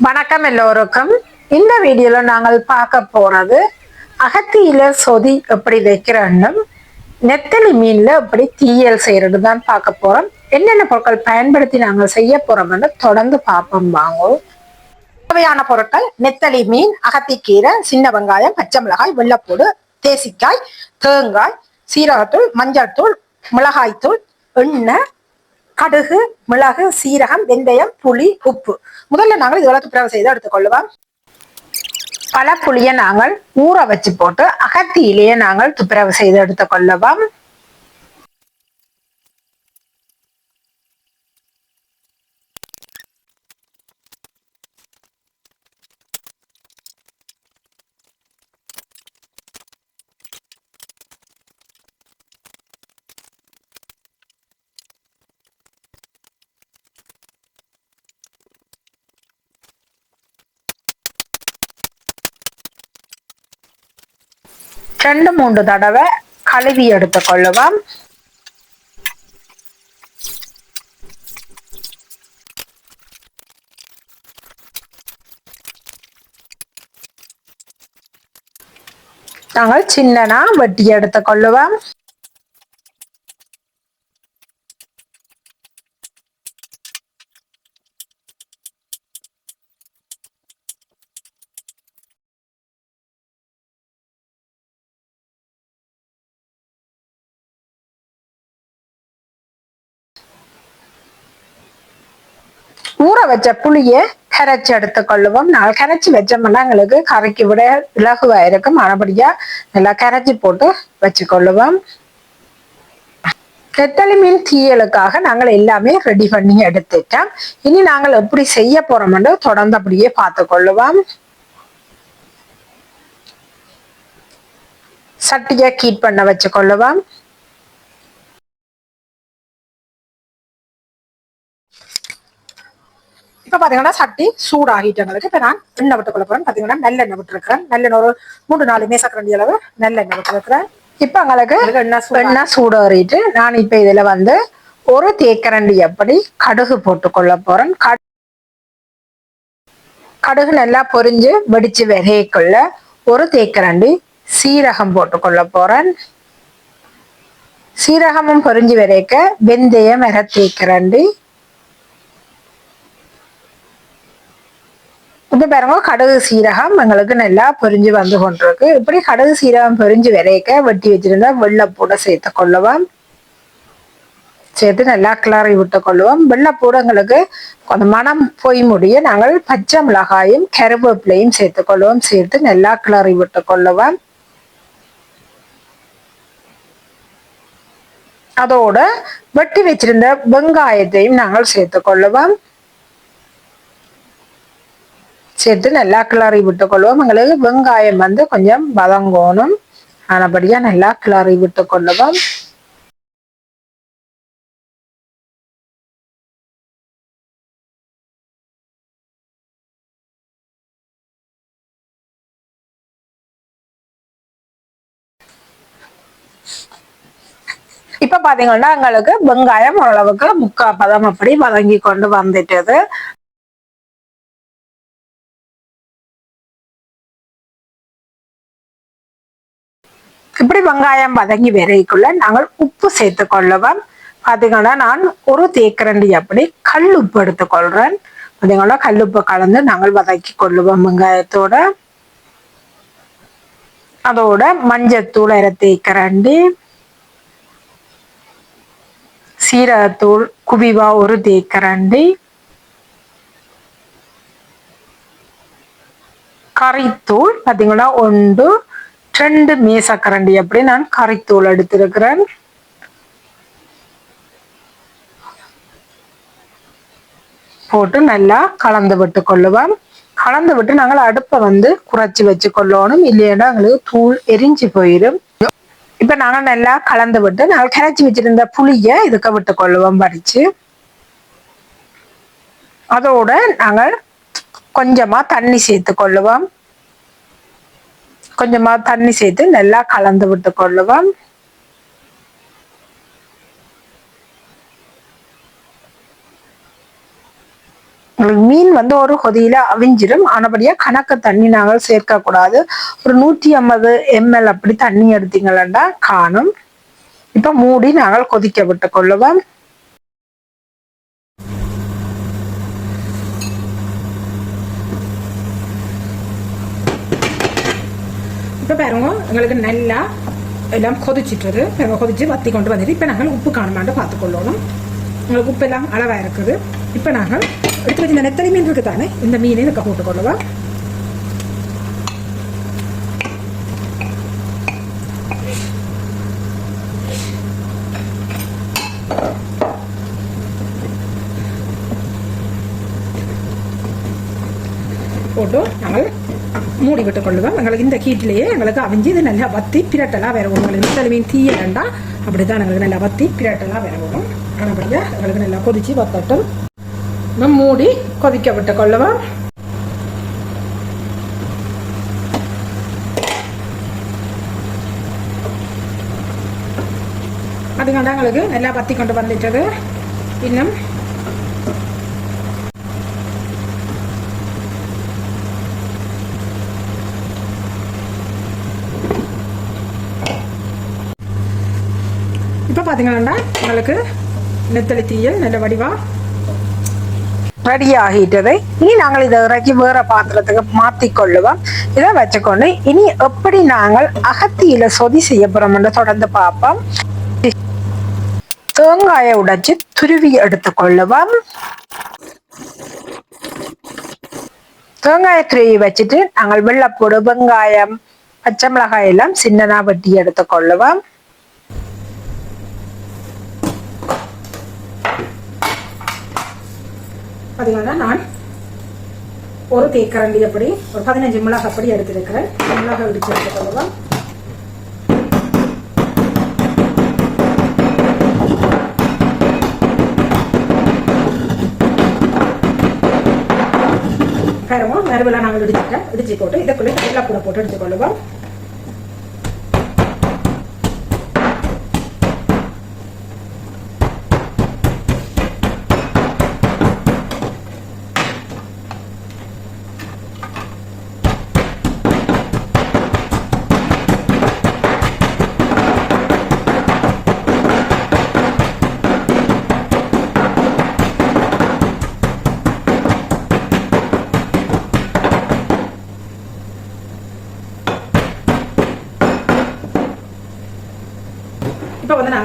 வணக்கம் எல்லோருக்கும். இந்த வீடியோல நாங்கள் பார்க்க போறது அகத்தியில சொதி எப்படி வைக்கிறோன்னு நெத்தலி மீன்ல எப்படி தீயல் செய்யறது தான் பார்க்க போறோம். என்னென்ன பொருட்கள் பயன்படுத்தி நாங்கள் செய்ய போறோம்னு தொடர்ந்து பார்ப்போம் வாங்குவோம் தேவையான பொருட்கள் நெத்தலி மீன் அகத்திக்கீரை சின்ன வெங்காயம் பச்சை மிளகாய் வெள்ளைப்பூடு தேசிக்காய் தேங்காய் சீரகத்தூள் மஞ்சள் தூள் மிளகாய் தூள் எண்ணெய் கடுகு மிளகு சீரகம் வெந்தயம் புளி உப்பு. முதல்ல நாங்கள் இதெல்லாம் துப்புரவு செய்து எடுத்துக்கொள்ளுவோம். பல புளியை நாங்கள் ஊற வச்சு போட்டு அகத்தியிலேயே நாங்கள் துப்புரவு செய்து எடுத்துக்கொள்ளவும். ரெண்டு மூன்று தடவை கழுவி எடுத்து கொள்ளுவோம். நாங்கள் சின்னனா வெட்டி எடுத்துக்கொள்ளுவோம் ஊற வச்ச புளியை கரைச்சி எடுத்துக்கொள்ளுவோம் நாங்கள் கரைச்சி வச்சோம்னா எங்களுக்கு கரைக்கு விட இலகுவா இருக்கும். மறுபடியா நல்லா கரைச்சி போட்டு வச்சுக்கொள்ளுவோம் நெத்தலி மீன் தீயலுக்காக நாங்கள் எல்லாமே ரெடி பண்ணி எடுத்துட்டோம். இனி நாங்கள் எப்படி செய்ய போறோம்னு தொடர்ந்து அப்படியே பார்த்து கொள்ளுவோம். சட்டியை கீட் பண்ண வச்சுக்கொள்ளுவோம் கொள்ளுவோம். பாத்தீங்கன்னா சட்டி சூடாகிட்டு எங்களுக்கு இப்ப நான் எண்ணெய் விட்டு கொள்ள போறேன். பாத்தீங்கன்னா நல்லெண்ணெய் விட்டுருக்கேன் நல்லெண்ணெய் ஒரு மூணு நாலு மேசக்கரண்டி அளவு நல்லெண்ணெய் விட்டுருக்கிறேன் இப்ப எங்களுக்கு எண்ணெய் சூடேறிட்டு நான் இப்ப இதுல வந்து ஒரு தேக்கரண்டி எப்படி கடுகு போட்டு கொள்ள போறேன். கடு- கடுகு நல்லா பொரிஞ்சு வெடிச்சு விரையக்குள்ள ஒரு தேக்கரண்டி சீரகம் போட்டு கொள்ள போறேன். சீரகமும் பொரிஞ்சு விரைக்க வெந்தயம் வர தேக்கரண்டி இப்ப பாருங்க கடுகு சீரகம் எங்களுக்கு நல்லா பொரிஞ்சு வந்து கொண்டிருக்கு இப்படி கடுகு சீரகம் பொரிஞ்சு விரைக்க வெட்டி வச்சிருந்தா வெள்ளப்பூட சேர்த்து கொள்ளுவோம் சேர்த்து நல்லா கிளறி விட்டு கொள்ளுவோம் வெள்ளைப்பூட எங்களுக்கு கொஞ்சம் மனம் போய் முடிய நாங்கள் பச்சை மிளகாயும் கருவேப்பிலையும் சேர்த்து கொள்ளுவோம் சேர்த்து நல்லா கிளறி விட்டு கொள்ளுவோம் அதோட வெட்டி வச்சிருந்த வெங்காயத்தையும் நாங்கள் சேர்த்து கொள்ளுவோம் சேர்த்து நல்லா கிளறி விட்டுக்கொள்வோம் எங்களுக்கு வெங்காயம் வந்து கொஞ்சம் வதங்கணும் ஆனபடியா நல்லா கிளறி விட்டு கொள்ளுவோம் இப்ப பாத்தீங்கன்னா எங்களுக்கு வெங்காயம் ஓரளவுக்கு முக்கா பதம் அப்படி வதங்கி கொண்டு வந்துட்டது இப்படி வெங்காயம் வதங்கி விரைக்குள்ள நாங்கள் உப்பு சேர்த்து கொள்ளுவோம். பார்த்தீங்கன்னா நான் ஒரு தேக்கரண்டி அப்படி கல் உப்பு எடுத்துக்கொள்றேன் பாத்தீங்கன்னா கல் உப்பு கலந்து நாங்கள் வதக்கி கொள்ளுவோம் வெங்காயத்தோட. அதோட மஞ்சத்தூள் அரை தேக்கரண்டி. சீரகத்தூள் குவிவா ஒரு தேக்கரண்டி. கறித்தூள் பார்த்தீங்களா ஒன்று. ரெண்டு மேசக்கரண்டி அப்படி நான் கறித்தூள் எடுத்திருக்கிறேன். போட்டு நல்லா கலந்து விட்டு கொள்ளுவோம் கலந்து விட்டு நாங்கள் அடுப்பை வந்து குறைச்சி வச்சு கொள்ளணும். இல்லைன்னா எங்களுக்கு தூள் எரிஞ்சு போயிடும் இப்ப நாங்கள் நல்லா கலந்து விட்டு நாங்கள் கரைச்சி வச்சிருந்த புளிய இதுக்க விட்டு கொள்ளுவோம் பறிச்சு அதோட நாங்கள் கொஞ்சமா தண்ணி சேர்த்து கொள்ளுவோம். கொஞ்சமா தண்ணி சேர்த்து நல்லா கலந்து விட்டு கொள்ளுவோம் மீன் வந்து ஒரு கொதியில அவிஞ்சிடும் ஆனபடியா கணக்கு தண்ணி நாங்கள் சேர்க்க கூடாது ஒரு நூற்றி ஐம்பது எம்எல் அப்படி தண்ணி எடுத்தீங்களா காணும். இப்ப மூடி நாங்கள் கொதிக்க விட்டு கொள்ளுவோம் இப்போ பாருங்க எங்களுக்கு நல்லா எல்லாம் கொதிச்சிட்டுது பாருங்க கொதிச்சு வத்தி கொண்டு வந்துட்டு இப்போ நாங்கள் உப்பு காணுமாண்டு பார்த்துக்கொள்ளணும் உங்களுக்கு உப்பு எல்லாம் அளவாக இருக்குது இப்போ நாங்கள் எடுத்து வச்சு இந்த நெத்தலி மீன் இருக்கு தானே இந்த மீனை இதுக்கு போட்டுக்கொள்ளுவோம் போட்டு நாங்கள் மூடி விட்டு கொள்ளுவோம் எங்களுக்கு இந்த கீட்டிலேயே எங்களுக்கு அவிஞ்சு இது நல்லா வத்தி பிரட்டலாக வேற விடும் எங்களுக்கு நெத்தலி மீன் தீய வேண்டாம். அப்படி தான் எங்களுக்கு நல்லா வத்தி பிரட்டலாக வேற விடும் ஆனபடியாக எங்களுக்கு நல்லா கொதிச்சு வத்தட்டும். நம்ம மூடி கொதிக்க விட்டு கொள்ளுவோம் அதுக்காண்ட எங்களுக்கு நல்லா வத்தி கொண்டு வந்துட்டது. பார்த்தீங்கன்னா உங்களுக்கு நெத்தலி தீயல் நல்ல வடிவா? ரெடி ஆகிட்டது இனி நாங்கள் இதை இறக்கி வேற பாத்திரத்துக்கு மாத்தி கொள்ளுவோம் இதை வச்சுக்கொண்டு இனி எப்படி நாங்கள் அகத்தியில சொதி செய்ய போறோம்னு தொடர்ந்து பார்ப்போம். தேங்காயை உடைச்சு துருவி எடுத்து கொள்ளுவோம். தேங்காயை துருவி வச்சுட்டு நாங்கள் வெள்ளப்பூடு வெங்காயம் பச்சை மிளகாய் எல்லாம் சின்னனா வெட்டி எடுத்து கொள்ளுவோம். பார்த்தீங்கன்னா நான் ஒரு தேக்கரண்டி அப்படி ஒரு பதினஞ்சு மிளகாய் அப்படி எடுத்திருக்கிறேன். மிளகாய் இடிச்சு எடுத்துக்கொள்ளுவோம் கரமும் மறுபெல்லாம் நாங்கள் இடிச்சுட்டேன் இடிச்சு போட்டு இதுக்குள்ளே வெள்ளை கூட போட்டு எடுத்துக்கொள்ளுவோம்.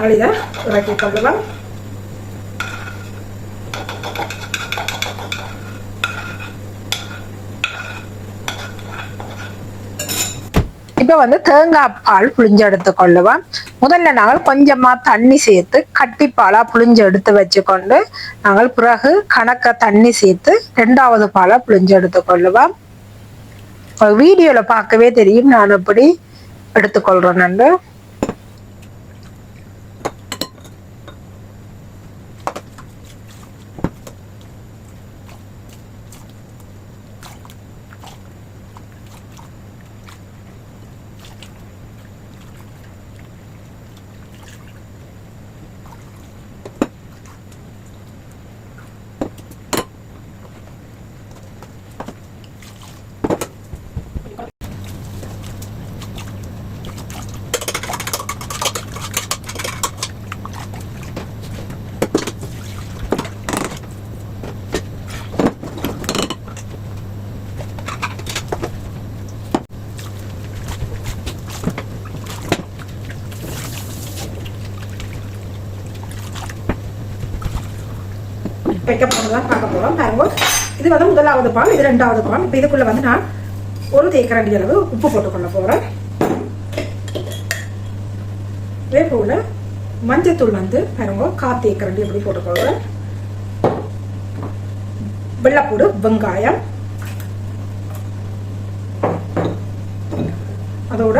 இப்போ வந்து இறக்கி வந்து தேங்காய் பால் புளிஞ்சு கொள்ளுவோம் முதல்ல நாங்கள் கொஞ்சமா தண்ணி சேர்த்து கட்டிப்பாலா புளிஞ்சு எடுத்து வச்சுக்கொண்டு நாங்கள் பிறகு கணக்க தண்ணி சேர்த்து ரெண்டாவது பாலா புளிஞ்சு எடுத்து கொள்ளுவோம் வீடியோல பார்க்கவே தெரியும் நான் எப்படி எடுத்துக்கொள்கிறேன் நண்டு வைக்க போகிறதான் பார்க்க போகிறோம் பாருங்க இது வந்து முதலாவது பால் இது ரெண்டாவது பால். இப்போ இதுக்குள்ள வந்து நான் ஒரு தேக்கரண்டி அளவு உப்பு போட்டுக்கொள்ள போகிறேன் இதே போல மஞ்சத்தூள் வந்து பாருங்க கா தேக்கரண்டி எப்படி போட்டுக்கொள்கிறேன் வெள்ளப்பூடு வெங்காயம். அதோட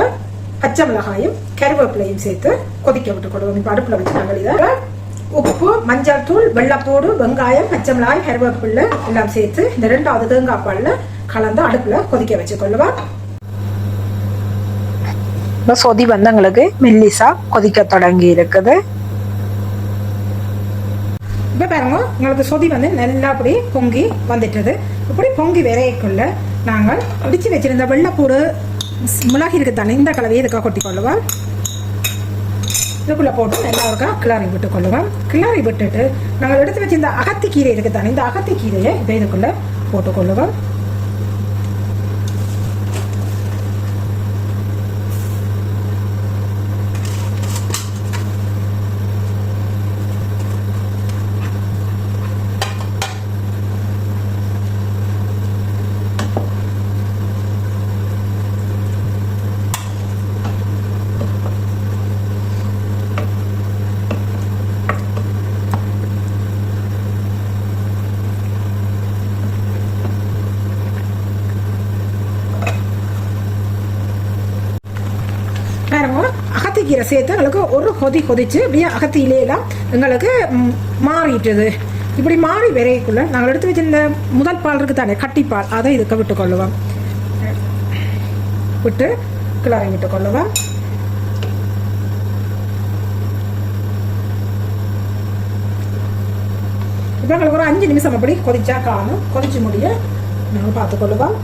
பச்சை மிளகாயும் கருவேப்பிலையும் சேர்த்து கொதிக்க விட்டுக்கொள்வோம் இப்போ அடுப்பில் வச்சு நாங்கள் இதை உப்பு மஞ்சள் தூள் வெள்ளப்பூடு வெங்காயம் பச்சை மிளகாய் கருவேப்பிலை எல்லாம் சேர்த்து இந்த ரெண்டாவது தேங்காய் பாலில் கலந்து அடுப்பில் கொதிக்க வச்சுக்கொள்ளுவோம் இப்ப சொதி வந்து எங்களுக்கு மெல்லிசா கொதிக்க தொடங்கி இருக்குது. இப்போ பாருங்க உங்களுக்கு சொதி வந்து நல்லா அப்படி பொங்கி வந்துட்டது. இப்படி பொங்கி விரையக்குள்ள நாங்கள் இடிச்சு வச்சிருந்த வெள்ளைப்பூடு மிளகு இருக்குதானே இந்த கலவையை இதுக்காக கொட்டி கொள்ளுவோம். இதுக்குள்ளே போட்டு நல்லா இருக்கா கிளாரி விட்டு கொள்ளுவோம் கிளாரி விட்டுட்டு நாங்கள் எடுத்து வச்சு இந்த அகத்தி கீரை இருக்குதானே இந்த அகத்தி கீரையை இதுக்குள்ளே போட்டுக்கொள்ளுவோம் பாருங்க அகத்திக்கீரை சேர்த்து எங்களுக்கு ஒரு கொதி கொதிச்சு அப்படியே அகத்தியிலேலாம் எங்களுக்கு மாறிட்டது மாறிட்டுது. இப்படி மாறி விரைக்குள்ள நாங்கள் எடுத்து வச்சிருந்த முதல் பால் இருக்கு தானே கட்டிப்பால் அதை இதுக்கு விட்டு கொள்ளுவோம். விட்டு கிளறி விட்டு கொள்ளுவோம். இப்போ எங்களுக்கு ஒரு அஞ்சு நிமிஷம் அப்படி கொதிச்சா காணும். கொதிச்சு முடிய நாங்கள் பார்த்துக்கொள்ளுவோம்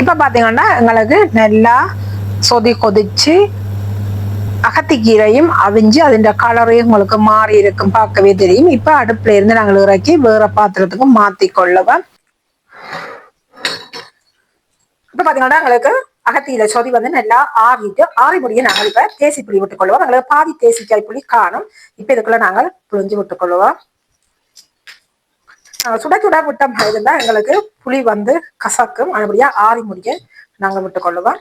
இப்போ பார்த்தீங்கன்னா எங்களுக்கு நல்லா சொதி கொதிச்சு அகத்திக்கீரையும் அவிஞ்சு அதிண்ட கலரையும் உங்களுக்கு மாறி இருக்கும் பார்க்கவே தெரியும். இப்போ அடுப்புல இருந்து நாங்கள் இறக்கி வேற பாத்திரத்துக்கு மாத்தி கொள்ளுவோம் இப்ப பாத்தீங்கன்னா எங்களுக்கு அகத்தியில சொதி வந்து நல்லா ஆறிட்டு ஆறி முடிய நாங்கள் இப்ப தேசி புளி விட்டுக் கொள்ளுவோம் எங்களுக்கு பாதி தேசிக்காய் புளி காணும். இப்ப இதுக்குள்ள நாங்கள் புளிஞ்சு விட்டுக் கொள்ளுவோம் சுட சுட விட்ட மாதிரி இருந்தா எங்களுக்கு புளி வந்து கசக்கும். அதுபடியா ஆறி முடிய நாங்க விட்டுக் கொள்ளுவோம்.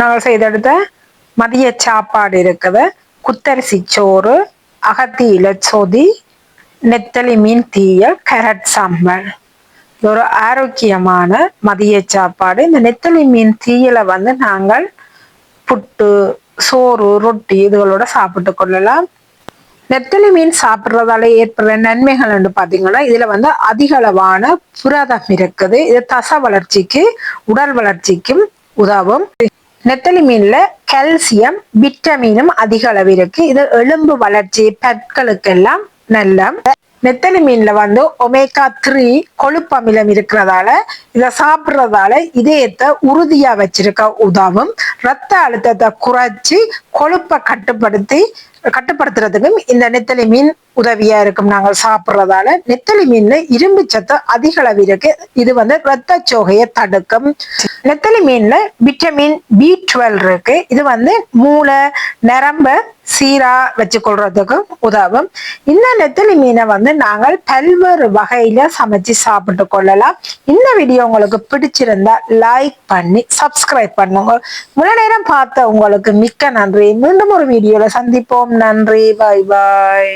நாங்கள் செய்தெடுத்த மதிய சாப்பாடு இருக்குது. குத்தரிசி சோறு அகத்தி இலச்சோதி நெத்தலி மீன் தீயல் கேரட் சாம்பார். ஒரு ஆரோக்கியமான மதிய சாப்பாடு. இந்த நெத்தலி மீன் தீயலை வந்து நாங்கள் புட்டு சோறு ரொட்டி இதுகளோட சாப்பிட்டு கொள்ளலாம். நெத்தலி மீன் சாப்பிட்றதால ஏற்படுற நன்மைகள் என்று பார்த்தீங்கன்னா இதுல வந்து அதிக அளவான புரதம் இருக்குது. இது தச வளர்ச்சிக்கு உடல் வளர்ச்சிக்கும் உதவும். நெத்தலி மீன்ல கால்சியம் விட்டமினும் அதிக அளவு இருக்கு. இது எலும்பு வளர்ச்சி பற்களுக்கெல்லாம் நல்ல நெத்தலி மீன்ல வந்து ஒமேகா த்ரீ கொழுப்பு அமிலம் இருக்கிறதால இதை சாப்பிட்றதால இதயத்தை உறுதியா வச்சிருக்க உதவும். ரத்த அழுத்தத்தை குறைச்சி கொழுப்பை கட்டுப்படுத்தி கட்டுப்படுத்துறதுக்கும் இந்த நெத்தலி மீன் உதவியா இருக்கும். நாங்கள் சாப்பிட்றதால நெத்தலி மீன்ல இரும்பு சத்து அதிக அளவு இருக்கு. இது வந்து ரத்த சோகையை தடுக்கும். நெத்தலி மீன்ல விட்டமின் பி டுவெல் இருக்கு. இது வந்து மூளை நரம்ப சீரா வச்சுக்கொள்றதுக்கு உதவும். இந்த நெத்தலி மீனை வந்து நாங்கள் பல்வேறு வகையில சமைச்சு சாப்பிட்டு கொள்ளலாம். இந்த வீடியோ உங்களுக்கு பிடிச்சிருந்தா லைக் பண்ணி சப்ஸ்கிரைப் பண்ணுங்க. முழு நேரம் பார்த்த உங்களுக்கு மிக்க நன்றி. மீண்டும் ஒரு வீடியோல சந்திப்போம். நன்றி. பாய் பாய்